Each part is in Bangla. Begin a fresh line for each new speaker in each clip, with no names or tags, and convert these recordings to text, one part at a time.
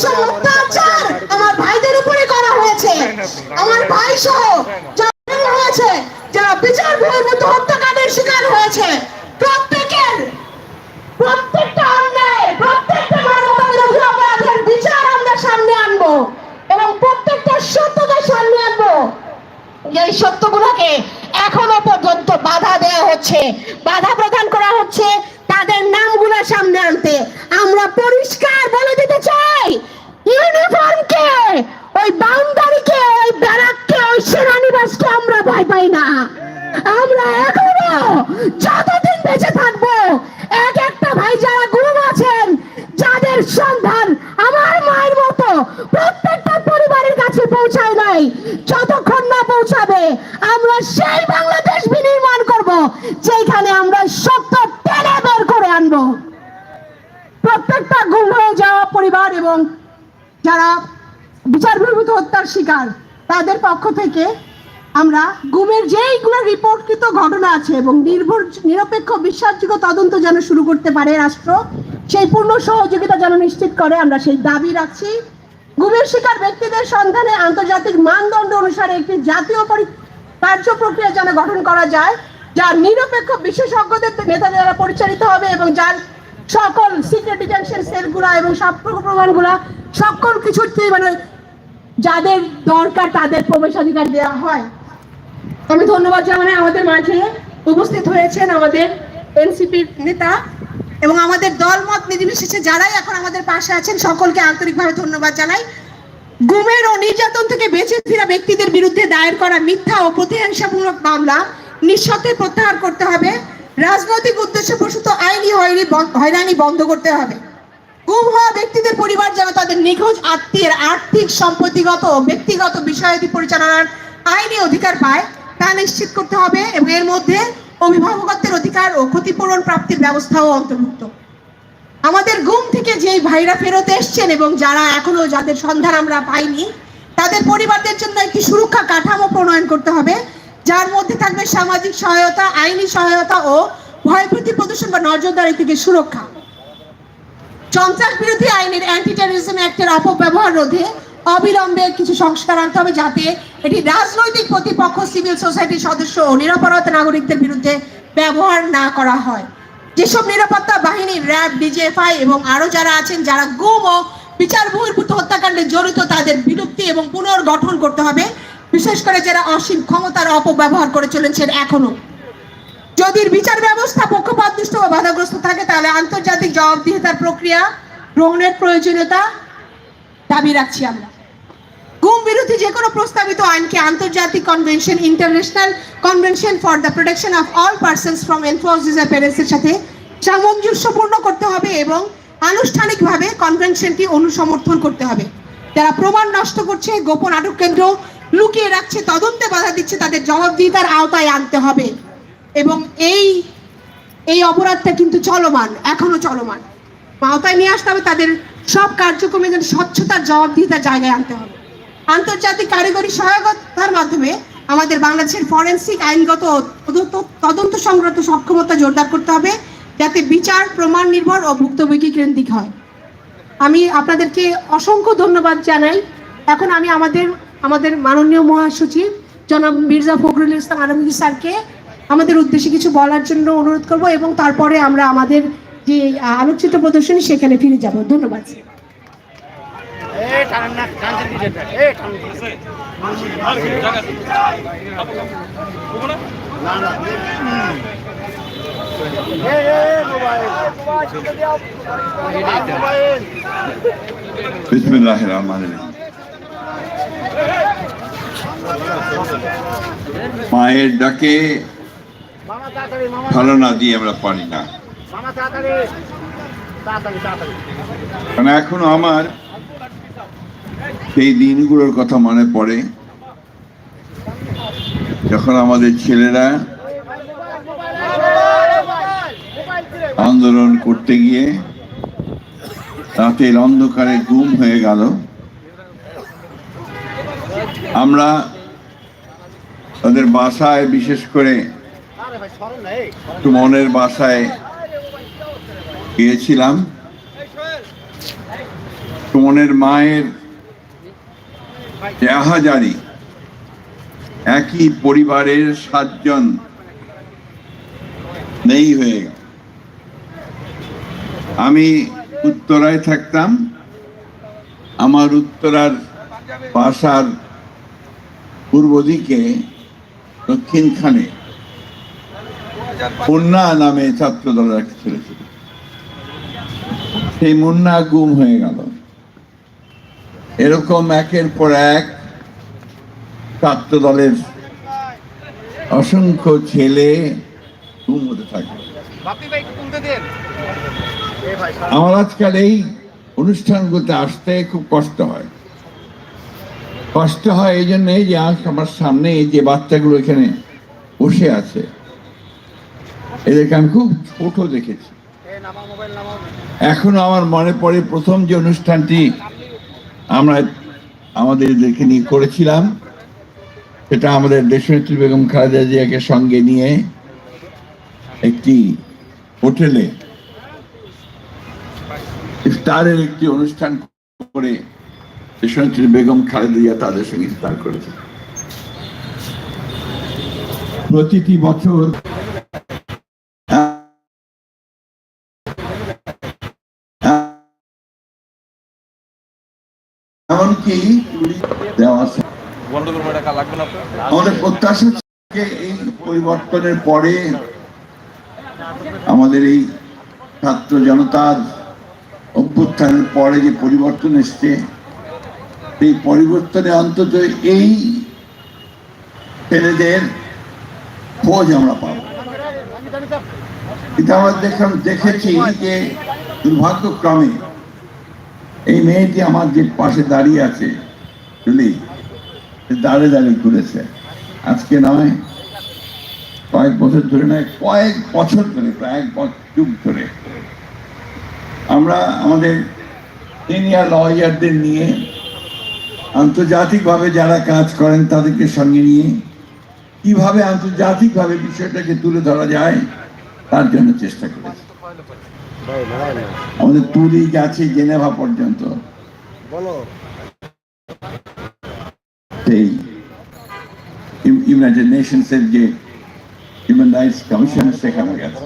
যেসব অত্যাচার আমার ভাইদের উপরে করা হয়েছে। আমার ভাই সহ যতদিন বেঁচে থাকব, এক একটা ভাই যারা গুরু আছেন, যাদের সন্ধান আমার মায়ের মতো প্রত্যেকটা পরিবারের কাছে পৌঁছায় নাই, যতক্ষণ না পৌঁছাবে, আমরা সেই বাংলাদেশ বিনির্মাণ করব, যেখানে আমরা সত্য টেনে বের করে আনব। প্রত্যেকটা গুম হয়ে যাওয়া পরিবার এবং যারা বিচার হত্যার শিকার, তাদের পক্ষ থেকে আমরা গুমের যেইগুলো রিপোর্টকৃত ঘটনা আছে এবং নির্ভর, নিরপেক্ষ বিশ্বাসযোগ্য তদন্ত যেন শুরু করতে পারে রাষ্ট্র, সেই পূর্ণ সহযোগিতা যেন নিশ্চিত করে, আমরা সেই দাবি রাখছি। গুমের শিকার ব্যক্তিদের সন্ধানে আন্তর্জাতিক মানদণ্ড অনুসারে একটি জাতীয় কার্য প্রক্রিয়া যেন গঠন করা যায় যা নিরপেক্ষ বিশেষজ্ঞদের নেতা দ্বারা পরিচালিত হবে এবং যার সকল সিক্রেট ডিটেনশন সেলগুলা এবং সাক্ষ্য প্রমাণগুলা সকল কিছুতেই মানে যাদের দরকার তাদের প্রবেশাধিকার দেওয়া হয়। আমি ধন্যবাদ জানাই আমাদের মাঝে উপস্থিত হয়েছেন আমাদের এনসিপির নেতা এবং আমাদের দলমত নির্বিশেষে যারাই এখন আমাদের পাশে আছেন, সকলকে আন্তরিকভাবে ধন্যবাদ জানাই। গুমের ও নির্যাতন থেকে বেঁচে ফিরা ব্যক্তিদের বিরুদ্ধে দায়ের করা মিথ্যা ও প্রতিহিংসামূলক মামলা নিঃশর্তে প্রত্যাহার করতে হবে। রাজনৈতিক উদ্দেশ্য প্রসূত আইনি হয়রানি বন- হয়রানি বন্ধ করতে হবে। গুম হওয়া ব্যক্তিদের পরিবার যেন তাদের নিখোঁজ, আত্মীয়ের আর্থিক সম্পত্তিগত ও ব্যক্তিগত বিষয়াদি পরিচালনার আইনি অধিকার পায়। তা নিশ্চিত করতে হবে এবং এর মধ্যে অভিভাবকত্বের অধিকার ও ক্ষতিপূরণ প্রাপ্তির ব্যবস্থাও অন্তর্ভুক্ত। আমাদের গুম থেকে যেই ভাইরা ফেরত এসছেন এবং যারা এখনও যাদের সন্ধান আমরা পাইনি, তাদের পরিবারদের জন্য একটি সুরক্ষা কাঠামো প্রণয়ন করতে হবে, যার মধ্যে থাকবে সামাজিক সহায়তা, আইনি সহায়তা ও ভয়ভীতি প্রদর্শন বা নজরদারি থেকে সুরক্ষা। সন্ত্রাস বিরোধী আইনের অ্যান্টি টেরোরিজম অ্যাক্টের অপব্যবহার রোধে অবিলম্বে কিছু সংস্কার আনতে হবে যাতে এটি রাজনৈতিক প্রতিপক্ষ, সিভিল সোসাইটির সদস্য ও নিরাপরাধ নাগরিকদের বিরুদ্ধে ব্যবহার না করা হয়। যেসব নিরাপত্তা বাহিনী, র্যাব, ডিজিএফআই এবং আরও যারা আছেন, যারা গুম ও বিচার বহির্ভূত হত্যাকাণ্ডে জড়িত, তাদের বিলুপ্তি এবং পুনর্গঠন করতে হবে। বিশেষ করে যারা অসীম ক্ষমতার অপব্যবহার করে চলেছেন এখনও। যদি বিচার ব্যবস্থা পক্ষপাতদুষ্ট বা বাধাগ্রস্ত থাকে, তাহলে আন্তর্জাতিক জবাবদিহিতার প্রক্রিয়া গ্রহণের প্রয়োজনীয়তা দাবি রাখছি আমরা। গুম বিরোধী যে কোনো প্রস্তাবিত আইনকে আন্তর্জাতিক convention international convention for the protection of all persons from enforce ডিসঅ্যাপিয়ারেন্সের সাথে সামঞ্জস্যপূর্ণ করতে হবে এবং আনুষ্ঠানিকভাবে কনভেনশনটি অনুসমর্থন করতে হবে। যারা প্রমাণ নষ্ট করছে, গোপন আটক কেন্দ্র লুকিয়ে রাখছে, তদন্তে বাধা দিচ্ছে, তাদের জবাবদিহিতার আওতায় আনতে হবে। এবং এই এই অপরাধটা কিন্তু চলমান, এখনও চলমান। আওতায় নিয়ে আসতে হবে, তাদের সব কার্যক্রমে যেন স্বচ্ছতার জবাবদিহিতার জায়গায় আনতে হবে। আন্তর্জাতিক কারিগরি সহায়তার মাধ্যমে আমাদের বাংলাদেশের ফরেন্সিক আইনগত তদন্ত- সংক্রান্ত সক্ষমতা জোরদার করতে হবে যাতে বিচার প্রমাণ নির্ভর ও ভুক্তভোগী কেন্দ্রিক হয়। আমি আপনাদেরকে অসংখ্য ধন্যবাদ জানাই। এখন আমি আমাদের আমাদের মাননীয় মহাসচিব জনাব মির্জা ফখরুল ইসলাম আলমগীর স্যারকে আমাদের উদ্দেশ্যে কিছু বলার জন্য অনুরোধ করব এবং তারপরে আমরা আমাদের যে আহ, আলোকচিত্র প্রদর্শনী সেখানে ফিরে যাব। ধন্যবাদ।
বিসমিল্লাহ রহমান মায়ের ডাকে ভালো না দিয়ে আমরা পারি না। কারণ এখনও আমার সেই দিনগুলোর কথা মনে পড়ে। যখন আমাদের ছেলেরা আন্দোলন করতে গিয়ে রাতের অন্ধকারে গুম হয়ে গেল, আমরা তাদের বাসায় বিশেষ করে সুমনের বাসায় গিয়েছিলাম। সুমনের মায়ের একই পরিবারের সাতজন নেই হয়ে আমি উত্তরায় থাকতাম, আমার উত্তরার বাসার পূর্ব দিকে দক্ষিণখানে মুন্না নামে ছাত্র দলের একটা ছেলে ছিল। সেই মুন্না গুম হয়ে গেল। এরকম একের পর এক ছাত্র দলের অসংখ্য ছেলে গুম হতে থাকে আমার আজকাল এই অনুষ্ঠানগুলোতে আসতে খুব কষ্ট হয়। কষ্ট হয় এই জন্যে যে আজ আমার সামনে এই যে বাচ্চাগুলো এখানে বসে আছে এদেরকে আমি খুব ছোট দেখেছি। এখনও আমার মনে পড়ে প্রথম যে অনুষ্ঠানটি আমরা আমাদের এদেরকে নিয়ে করেছিলাম। সেটা আমাদের দেশনেত্রী বেগম খালেদা জিয়াকে সঙ্গে নিয়ে একটি হোটেলে ইফতারের একটি অনুষ্ঠান করে দেশনেত্রী বেগম খালেদা জিয়া তাদের সঙ্গে ইফতার করেছে। প্রতিটি বছর দেওয়া আছে
আপনার?
আমাদের প্রত্যাশা এই পরিবর্তনের পরে আমাদের এই ছাত্র জনতার অভ্যুত্থানের পরে যে পরিবর্তন এসছে এই পরিবর্তনে অন্তত এই ছেলেদের খোঁজ আমরা পাব কিন্তু আমরা দেখলাম দেখেছি যে দুর্ভাগ্যক্রমে এই মেয়েটি আমার যে পাশে দাঁড়িয়ে আছে জুলি দাঁড়িয়ে দাঁড়িয়ে ঘুরেছে। আজকে নয় কয়েক বছর ধরে নয় কয়েক বছর ধরে, প্রায় এক যুগ ধরে আমরা আমাদের সিনিয়র লয়ারদের নিয়ে আন্তর্জাতিকভাবে যারা কাজ করেন তাদেরকে সঙ্গে নিয়ে কীভাবে আন্তর্জাতিকভাবে বিষয়টাকে তুলে ধরা যায়, তার জন্য চেষ্টা করেছি। আমাদের তুলি গেছে জেনেভা পর্যন্ত। সেই ইউনাইটেড নেশনসের যে হিউম্যান রাইটস কমিশন সেখানে গেছে।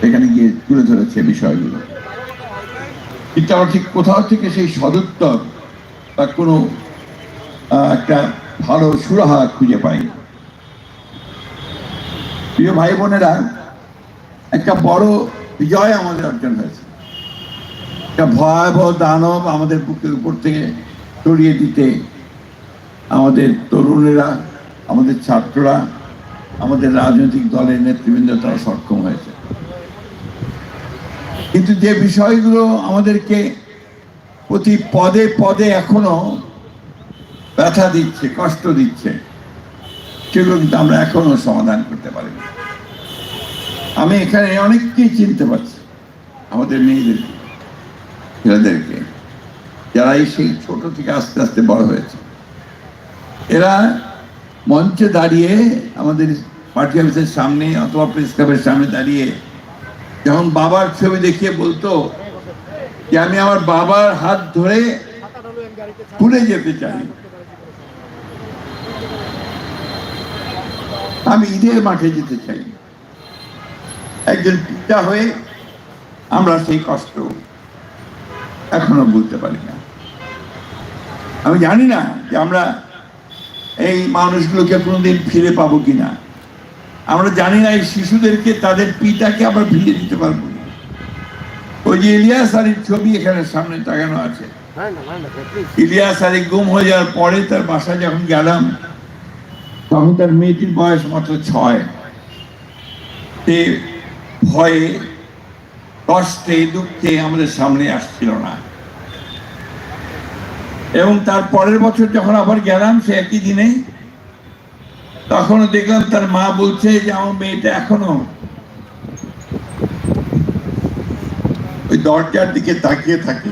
সেখানে গিয়ে তুলে ধরেছে বিষয়গুলো। কিন্তু আমার ঠিক কোথাও থেকে সেই সদুত্তর বা কোনো একটা ভালো সুরাহা খুঁজে পাই প্রিয় ভাই বোনেরা একটা বড় বিজয় আমাদের অর্জন হয়েছে। একটা ভয়াবহ দানব আমাদের বুকের উপর থেকে সরিয়ে দিতে আমাদের তরুণেরা, আমাদের ছাত্ররা, আমাদের রাজনৈতিক দলের নেতৃবৃন্দ তারা সক্ষম হয়েছে। কিন্তু যে বিষয়গুলো আমাদেরকে প্রতি পদে পদে এখনও ব্যথা দিচ্ছে, কষ্ট দিচ্ছে, সেগুলো কিন্তু আমরা এখনও সমাধান করতে পারিনি। আমি এখানে অনেককেই চিনতে পারছি, আমাদের মেয়েদের, ছেলেদেরকে, যারা এই সেই ছোট থেকে আস্তে আস্তে বড় হয়েছে। এরা মঞ্চে দাঁড়িয়ে আমাদের পার্টি অফিসের সামনে অথবা প্রেস ক্লাবের সামনে দাঁড়িয়ে যখন বাবার ছবি দেখিয়ে বলতো যে আমি আমার বাবার হাত ধরে ভুলে যেতে চাই। আমি ঈদের মাঠে যেতে চাই। একজন পিতা হয়ে আমরা সেই কষ্ট এখনও বলতে পারি না। আমি জানি না যে আমরা এই মানুষগুলোকে কোনোদিন ফিরে পাবো কিনা। আমরা জানি না এই শিশুদেরকে তাদের পিতাকে আবার ফিরে দিতে পারব ওই যে ইলিয়াস আলীর ছবি এখানে সামনে টাঙানো আছে। ইলিয়াস আলী গুম হয়ে যাওয়ার পরে তার বাসায় যখন গেলাম তখন তার মেয়েটির বয়স মাত্র ছয়। ভয়ে, কষ্টে, দুঃখে আমাদের সামনে আসছিল না। এবং তার পরের বছর যখন আবার গেলাম সে একই দিনে তখন দেখলাম তার মা বলছে যে, আমার মেয়েটা এখনও ওই দরজার দিকে তাকিয়ে থাকে।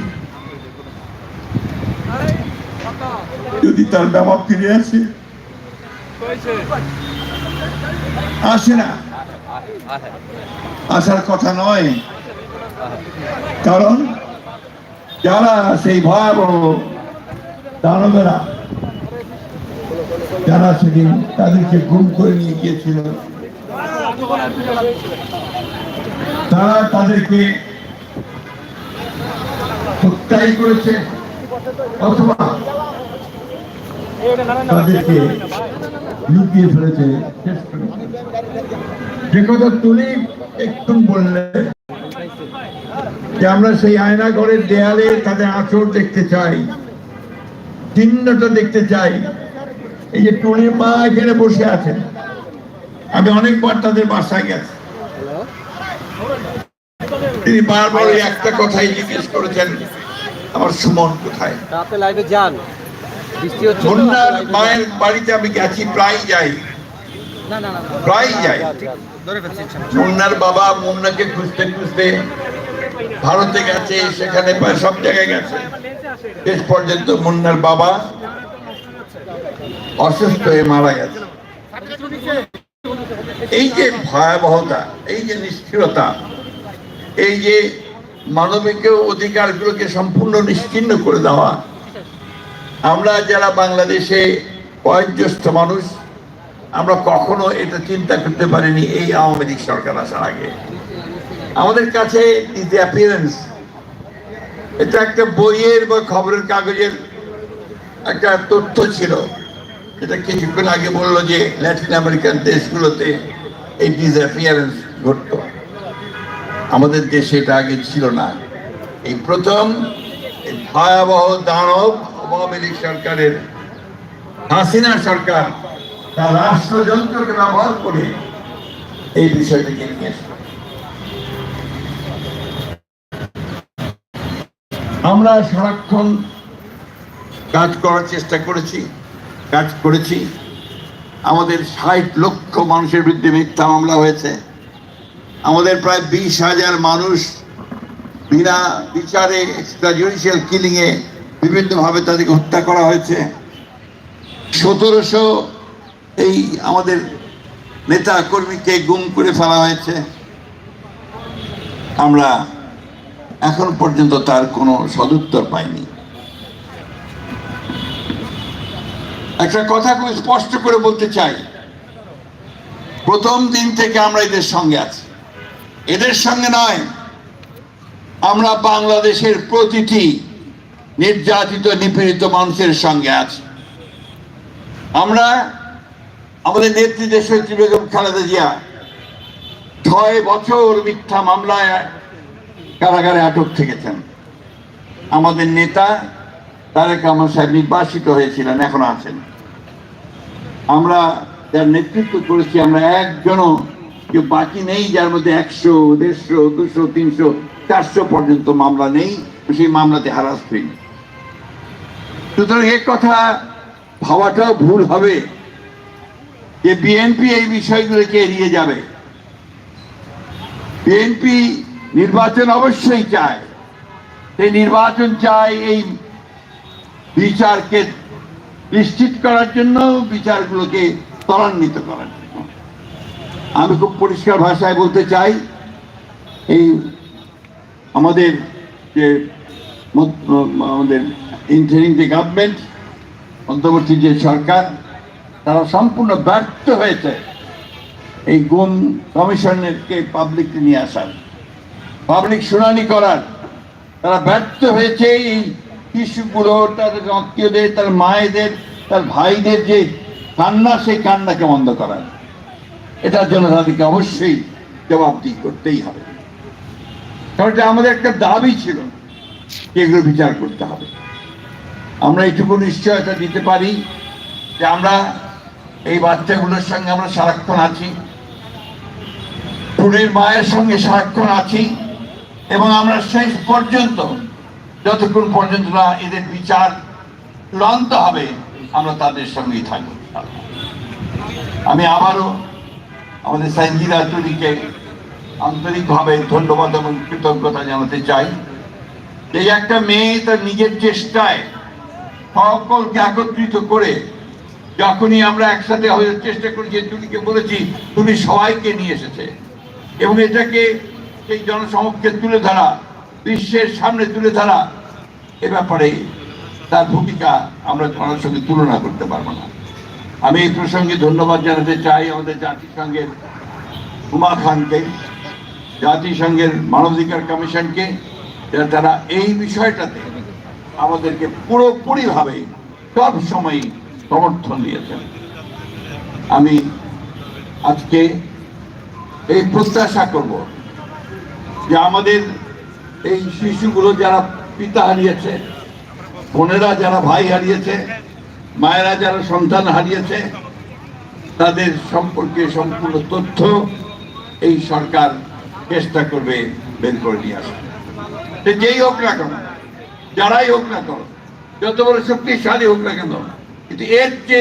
যদি তার বাবা ফিরে আসে আসে না। আসার কথা নয় কারণ যারা সেই ভয়াবহ দানবেরা, যারা সেদিন তাদেরকে গুম করে নিয়ে গিয়েছিল, তারা তাদেরকে হত্যাই করেছে, অথবা তাদেরকে লুকিয়ে ফেলেছে, শেষ। যে কথা তুলি একটু বললে। যে আমরা সেই আয়না ঘরের দেয়ালে তাদের আঁচড় দেখতে চাই চিহ্নটা দেখতে চাই। এই যে টুনির মা এখানে বসে আছেন। আমি অনেকবার তাদের বাসায় গেছি। তিনি বারবার ওই একটা কথাই জিজ্ঞেস করেছেন আমার সুমন কোথায়?
রাতে লাইভে যান। এ
মায়ের বাড়িতে আমি গেছি প্রায় যাই। প্রায় যাই। মুন্নার বাবা মুন্নাকে খুঁজতে খুঁজতে ভারতে গেছে, সেখানে সব জায়গায় গেছে। শেষ পর্যন্ত মুন্নার বাবা অসুস্থ হয়ে মারা গেছে। এই যে ভয়াবহতা, এই যে নিষ্ঠুরতা, এই যে মানবিক অধিকারগুলোকে সম্পূর্ণ নিশ্চিন্ন করে দেওয়া, আমরা যারা বাংলাদেশে বয়োজ্যেষ্ঠ মানুষ আমরা কখনো এটা চিন্তা করতে পারিনি এই আওয়ামী লীগ সরকার আসার আগে। আমাদের কাছে অ্যাপিয়ারেন্স এটা একটা বইয়ের বা খবরের কাগজের একটা তথ্য ছিল। এটা কিছুক্ষণ আগে বলল যে ল্যাটিন আমেরিকান দেশগুলোতে এই ডিসঅ্যাপিয়ারেন্স ঘটত। আমাদের দেশে এটা আগে ছিল না। এই প্রথম ভয়াবহ দানব আওয়ামী লীগ সরকারের হাসিনা সরকার তার রাষ্ট্রযন্ত্রকে ব্যবহার করে এই বিষয়টাকে নিয়ে। আমরা সারাক্ষণ কাজ করার চেষ্টা করেছি, কাজ করেছি। আমাদের ষাট লক্ষ মানুষের বিরুদ্ধে মিথ্যা মামলা হয়েছে। আমাদের প্রায় বিশ হাজার মানুষ বিনা বিচারে জুডিশিয়াল কিলিংয়ে বিভিন্নভাবে তাদেরকে হত্যা করা হয়েছে। সতেরোশো এই আমাদের নেতা কর্মীকে গুম করে ফেলা হয়েছে। আমরা এখন পর্যন্ত তার কোনো সদুত্তর পাইনি। একটা কথা খুব স্পষ্ট করে বলতে চাই। প্রথম দিন থেকে আমরা এদের সঙ্গে আছি। এদের সঙ্গে নয়, আমরা বাংলাদেশের প্রতিটি নির্যাতিত, নিপীড়িত মানুষের সঙ্গে আছি। আমরা আমাদের নেত্রী দেশনেত্রী বেগম খালেদা জিয়া ছয় বছর মিথ্যা মামলায় কারাগারে আটক থেকেছেন। আমাদের নেতা তারেক রহমান সাহেব নির্বাসিত হয়েছিলেন, এখন আছেন। আমরা যার নেতৃত্ব করেছি, আমরা একজনও কেউ বাকি নেই, যার মধ্যে একশো, দেড়শো, দুশো, তিনশো, চারশো পর্যন্ত মামলা নেই, সেই মামলাতে হারাস হয়নি। সুতরাং এ কথা ভাবাটাও ভুল হবে। যে বিএনপি এই বিষয়গুলোকে এড়িয়ে যাবে। বিএনপি নির্বাচন অবশ্যই চায়। সেই নির্বাচন চায় এই বিচারকে নিশ্চিত করার জন্য, বিচারগুলোকে ত্বরান্বিত করার জন্য। আমি খুব পরিষ্কার ভাষায় বলতে চাই, এই আমাদের যে আমাদের ইন্টারিং যে গভর্নমেন্ট অন্তর্বর্তী যে সরকার তারা সম্পূর্ণ ব্যর্থ হয়েছে। এই গুম কমিশনকে পাবলিককে নিয়ে আসার। পাবলিক শুনানি করার। তারা ব্যর্থ হয়েছে এই শিশুগুলো, তাদের আত্মীয়দের, তার মায়েদের, তার ভাইদের যে কান্না, সেই কান্নাকে বন্ধ করার। এটার জন্য তাদেরকে অবশ্যই জবাবদিহি করতেই হবে। কারণ এটা আমাদের একটা দাবি ছিল এগুলো বিচার করতে হবে। আমরা এইটুকু নিশ্চয়তা দিতে পারি যে আমরা এই বাচ্চাগুলোর সঙ্গে আমরা সারাক্ষণ আছি। ফুলের মায়ের সঙ্গে সারাক্ষণ আছি এবং আমরা শেষ পর্যন্ত, যতক্ষণ পর্যন্ত না এদের বিচার লন্ত হবে, আমরা তাদের সঙ্গেই থাকব। আমি আবারও আমাদের সঞ্জিদা চুরিকে আন্তরিকভাবে ধন্যবাদ এবং কৃতজ্ঞতা জানাতে চাই। এই একটা মেয়ে তার নিজের চেষ্টায় সকলকে একত্রিত করে যখনই আমরা একসাথে হয়ে চেষ্টা করেছি তুলিকে বলেছি তুমি সবাইকে নিয়ে এসেছে। এবং এটাকে সেই জনসমক্ষে তুলে ধরা, বিশ্বের সামনে তুলে ধরা, এ ব্যাপারে তার ভূমিকা আমরা জনের সঙ্গে তুলনা করতে পারব না। আমি এই প্রসঙ্গে ধন্যবাদ জানাতে চাই আমাদের জাতিসংঘের উমা খানকে, জাতিসংঘের মানবাধিকার কমিশনকে যারা তারা এই বিষয়টাতে আমাদেরকে পুরোপুরিভাবে সব সময় সমর্থন দিয়েছেন। আমি আজকে এই প্রত্যাশা করব যে আমাদের এই শিশুগুলো যারা পিতা হারিয়েছে, বোনেরা যারা ভাই হারিয়েছে, মায়েরা যারা সন্তান হারিয়েছে, তাদের সম্পর্কে সম্পূর্ণ তথ্য এই সরকার চেষ্টা করবে বের করে নিয়ে আসবে যেই হোক না কেন, যারাই হোক না কেন, যত বড় শক্তিশালী হোক না কেন কিন্তু এর যে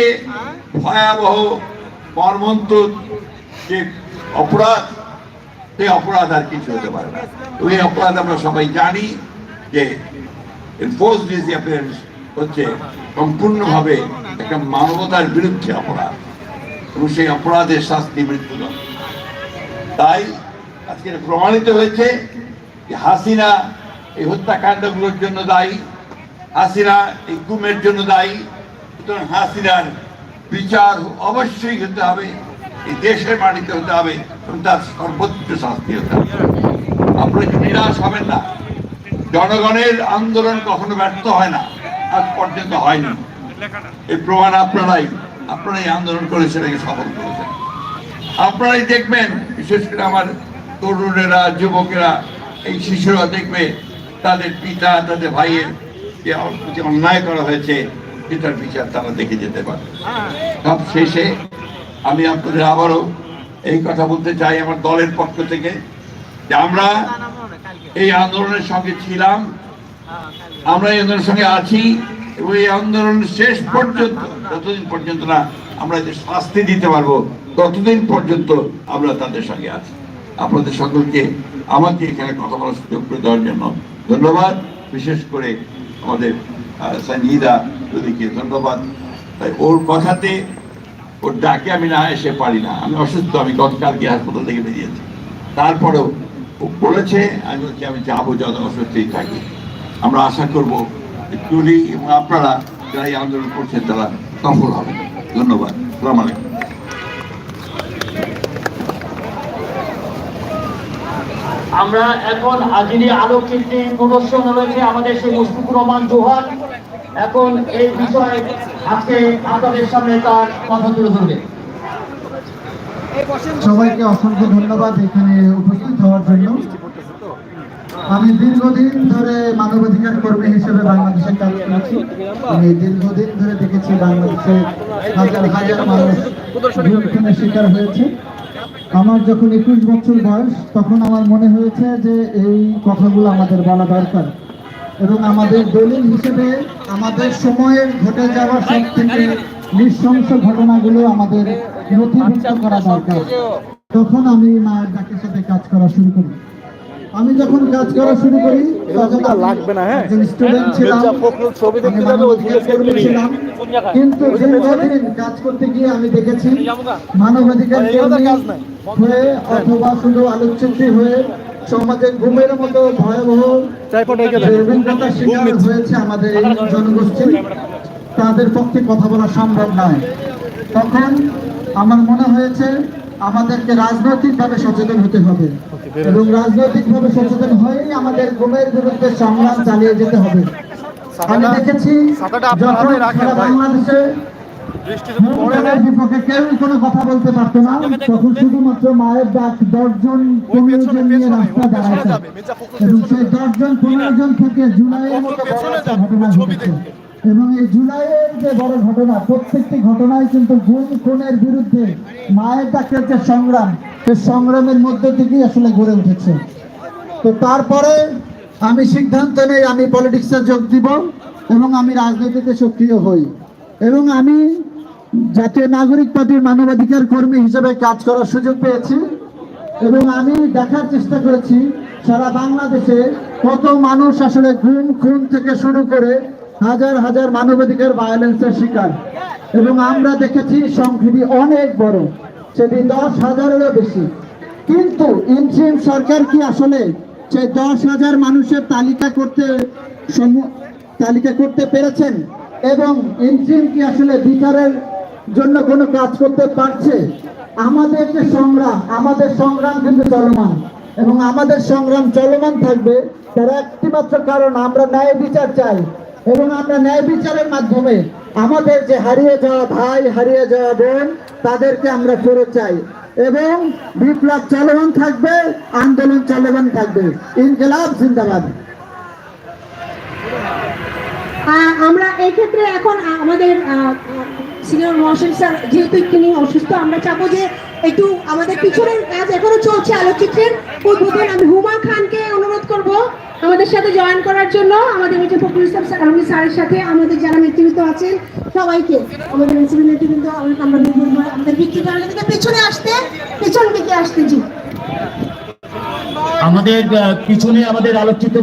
ভয়াবহ মর্মন্তুদ যে অপরাধ, সেই অপরাধ আর কিছু হতে পারে না। ওই অপরাধ আমরা সবাই জানি যে ফোর্স ডিসঅ্যাপিয়ারেন্স হচ্ছে সম্পূর্ণভাবে একটা মানবতার বিরুদ্ধে অপরাধ। এবং সেই অপরাধের শাস্তি মৃত্যুদণ্ড তাই আজকে প্রমাণিত হয়েছে যে হাসিনা এই হত্যাকাণ্ডগুলোর জন্য দায়ী, হাসিনা এই গুমের জন্য দায়ী হাসিনার বিচার অবশ্যই হতে হবে, এই দেশের মাটিতে হতে হবে এবং তার সর্বোচ্চ শাস্তি হতে হবে। আপনারা নিরাশ হবেন না, জনগণের আন্দোলন কখনো ব্যর্থ হয় না, আজ পর্যন্ত হয়নি। এই প্রমাণ আপনারাই আপনারাই আন্দোলন করে সেটাকে সফল করেছেন। আপনারাই দেখবেন, বিশেষ করে আমার তরুণেরা, যুবকেরা, এই শিশুরা দেখবে, তাদের পিতা, তাদের ভাইয়ের যে অন্যায় করা হয়েছে সেটার বিচার তারা দেখে যেতে পারে। সব শেষে আমি আপনাদের আবারও এই কথা বলতে চাই আমার দলের পক্ষ থেকে যে আমরা এই আন্দোলনের সঙ্গে ছিলাম। আমরা এই আন্দোলনের সঙ্গে আছি এবং এই আন্দোলন শেষ পর্যন্ত যতদিন পর্যন্ত না আমরা যে শাস্তি দিতে পারব ততদিন পর্যন্ত আমরা তাদের সঙ্গে আছি। আপনাদের সকলকে আমাকে এখানে কথা বলার সুযোগ করে দেওয়ার জন্য ধন্যবাদ। বিশেষ করে আমাদের সঞ্জিদা দিদিকে ধন্যবাদ। তাই ওর কথাতে ওর ডাকে আমি না এসে পারি না। আমি অসুস্থ, আমি গতকালকে হাসপাতাল থেকে বেরিয়েছি। তারপরেও ও বলেছে, আমি বলছি, আমি যাব, যত অসুস্থই থাকি। আমরা আশা করব তুলি এবং আপনারা যারা এই আন্দোলন করছেন, তারা সফল হবে। ধন্যবাদ। সালাম আলাইকুম।
আমরা এখন আজিনী আলোকচিত্রী প্রদর্শন রয়েছে আমাদের সেই মুশফিকুর রহমান জোহান এখন এই বিষয়ে আজকে আপনাদের সামনে তার কথা তুলে ধরবে।
সবাইকে অসংখ্য ধন্যবাদ এখানে উপস্থিত হওয়ার জন্য। আমি দীর্ঘদিন ধরে মানবাধিকার কর্মী হিসেবে বাংলাদেশে কাজ করেছি। আমি দীর্ঘদিন ধরে দেখেছি বাংলাদেশে হাজার হাজার মানুষ দুর্ঘটনার শিকার হয়েছে। আমার যখন একুশ বছর বয়স, তখন আমার মনে হয়েছে যে এই কথাগুলো আমাদের বলা দরকার। এবং আমাদের দলিল হিসেবে আমাদের সময়ের ঘটে যাওয়া সব থেকে নৃশংস ঘটনাগুলো আমাদের নথিভুক্ত করা দরকার। তখন আমি মায়ের ডাকের সাথে কাজ করা শুরু করি আমি যখন কাজ করা শুরু করি তখন
লাগবে না, হ্যাঁ?
স্টুডেন্ট ছিলাম
ছবি দেখতে যাবে, ওই
ছিলাম। কিন্তু দীর্ঘদিন কাজ করতে গিয়ে আমি দেখেছি মানবাধিকার কর্মী। হয়ে অথবা শুধু আলোকচিত্রী হয়ে সমাজে ঘুমের মতো ভয়াবহ। দুর্বলতার শিকার হয়েছে আমাদের এই জনগোষ্ঠী। তাদের পক্ষে কথা বলা সম্ভব নয়। তখন আমার মনে হয়েছে আমাদেরকে রাজনৈতিকভাবে সচেতন হতে হবে। এবং রাজনৈতিকভাবে সচেতন হয়েই আমাদের গুমের বিরুদ্ধে সংগ্রাম চালিয়ে যেতে হবে। আমি দেখেছি। বাংলাদেশে
বৃষ্টি যদি পড়ে
হুঙ্কারের বিপক্ষে কেউই কোনো কথা বলতে পারতো না তখন শুধুমাত্র মায়ের ডাক দশজন পনেরো জন নিয়ে রাস্তা দাঁড়াইছে এবং সেই দশজন পনেরো জন থেকে জুলাইয়ের মতো ঘটনা ঘটেছে। এবং এই জুলাইয়ের যে বড় ঘটনা, প্রত্যেকটি ঘটনায় কিন্তু গুম খুনের বিরুদ্ধে মায়ের ডাকের যে সংগ্রাম সেই সংগ্রামের মধ্য থেকেই আসলে গড়ে উঠেছে। তো তারপরে আমি সিদ্ধান্ত নেই, আমি পলিটিক্সে যোগ দিব এবং আমি রাজনীতিতে সক্রিয় হই। এবং আমি জাতীয় নাগরিক পার্টির মানবাধিকার কর্মী হিসেবে কাজ করার সুযোগ পেয়েছি এবং আমি দেখার চেষ্টা করেছি সারা বাংলাদেশে কত মানুষ আসলে গুম, খুন থেকে শুরু করে হাজার হাজার মানবাধিকার ভায়োলেন্সের শিকার। এবং আমরা দেখেছি সংখ্যাটি অনেক বড়, সেটি দশ হাজারেরও বেশি। কিন্তু ইন্ট্রিম সরকার কি আসলে সেই দশ হাজার মানুষের তালিকা করতে তালিকা করতে পেরেছেন? এবং ইন্ট্রিম কি আসলে বিচারের জন্য কোনো কাজ করতে পারছে? আমাদের যে সংগ্রাম, আমাদের সংগ্রাম কিন্তু চলমান। এবং আমাদের সংগ্রাম চলমান থাকবে, তার একটি মাত্র কারণ আমরা ন্যায় বিচার চাই। এবং আমরা ন্যায় বিচারের মাধ্যমে আমাদের যে হারিয়ে যাওয়া ভাই, হারিয়ে যাওয়া বোন, তাদেরকে আমরা ফেরত চাই। এবং বিপ্লব চলমান থাকবে, আন্দোলন চলমান থাকবে। ইনকলাব জিন্দাবাদ।
আমরা এই ক্ষেত্রে এখন আমাদের সিনিয়র মহাশয় স্যার, যেহেতু তিনি অসুস্থ, আমরা চাবো যে একটু আমাদের পিছনের কাজ এখনও চলছে আলোকচিত্রের উদ্বোধন। আমি হুমা খানকে অনুরোধ করব আমাদের সাথে জয়েন করার জন্য। আমাদের মির্জা ফখরুল ইসলাম স্যার আলমী স্যারের সাথে, আমাদের যারা নেতৃত্ব আছেন, সবাইকে, আমাদের এনসিপি নেতৃবৃন্দ আমরা আমাদের বিক্রি
থেকে পিছনে আসতে, পিছন দিকে আসতে জি।
আমাদের পিছনে আমাদের আলোকচিত্র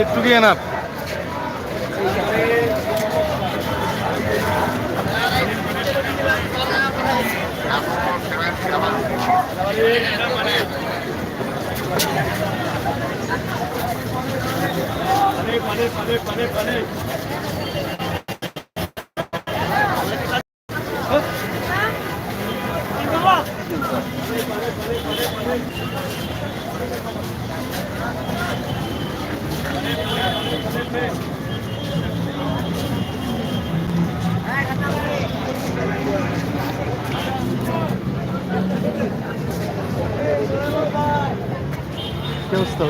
একটু গিয়ে